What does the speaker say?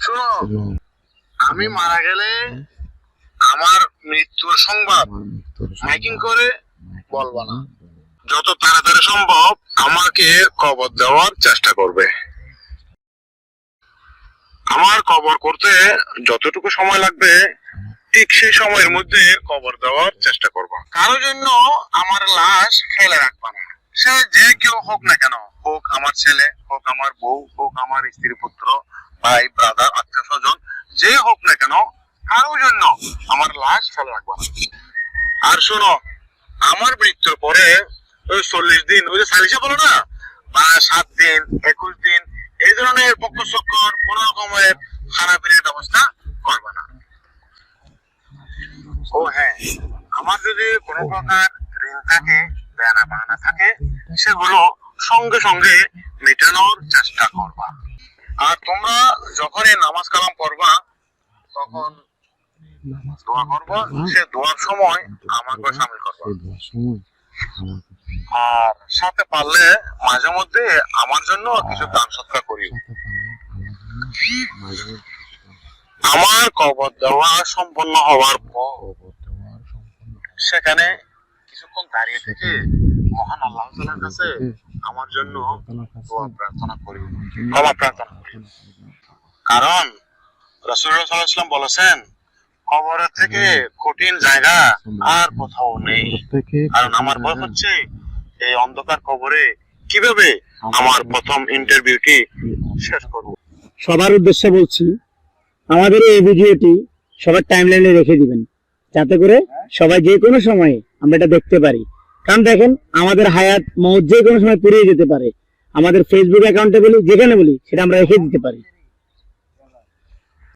শোনো আমি মারা গেলে আমার মৃত্যুর সংবাদ মাইকিং করে বলবা না। যত তাড়াতাড়ি সম্ভব আমাকে কবর দেওয়ার চেষ্টা করবে। আমার কবর করতে যতটুকু সময় লাগবে ঠিক সেই সময়ের মধ্যে কবর দেওয়ার চেষ্টা করব। কারও জন্য আমার লাশ ফেলে রাখবা না। সে যে কেউ হোক না কেন হোক আমার ছেলে হোক আমার বউ হোক আমার স্ত্রী পুত্র ভাই ব্রাদার আত্মীয় স্বজন যে হোক না কেন কারও জন্য আমার লাশ ফেলে রাখবা আর শোনো, আমার মৃত্যুর পরে ওই চল্লিশ দিন, ওই যে সালিশে বলো না, বা সাত দিন, একুশ দিন, এই ধরনের পক্ষ চক্কর কোন রকমের খারাপের ব্যবস্থা করবে না। ও হ্যাঁ আমার যদি কোনো প্রকার ঋণ থাকে দেনা বাহানা থাকে, সেগুলো সঙ্গে সঙ্গে মেটানোর চেষ্টা করবা। আর তোমরা যখনই নামাজ কালাম পড়বা, তখন দোয়া করবা সে দোয়ার সময় আমাকে সামিল করবা। আর সাথে পারলে মাঝে মধ্যে আমার জন্য কিছু দান সৎকার করি আমার কবর দেওয়া সম্পন্ন হওয়ার পর সেখানে কিছুক্ষণ দাঁড়িয়ে থেকে মহান আল্লাহ কাছে আমার জন্য দোয়া প্রার্থনা করি ক্ষমা প্রার্থনা করি কারণ রাসূলুল্লাহ সাল্লাল্লাহু আলাইহি বলেছেন কবরের থেকে কঠিন জায়গা আর কোথাও নেই। কারণ আমার ভয় হচ্ছে এই অন্ধকার কবরে কীভাবে আমার প্রথম ইন্টারভিউটি শেষ করব? সবার উদ্দেশ্যে বলছি আমাদের এই ভিডিওটি সবার টাইমলাইনে রেখে দিবেন যাতে করে সবাই যে কোনো সময়ে আমরা এটা দেখতে পারি। কারণ দেখেন আমাদের হায়াত মৌত যে কোনো সময় পুড়িয়ে যেতে পারে। আমাদের ফেসবুক অ্যাকাউন্টে বলি যেখানে বলি সেটা আমরা রেখে দিতে পারি।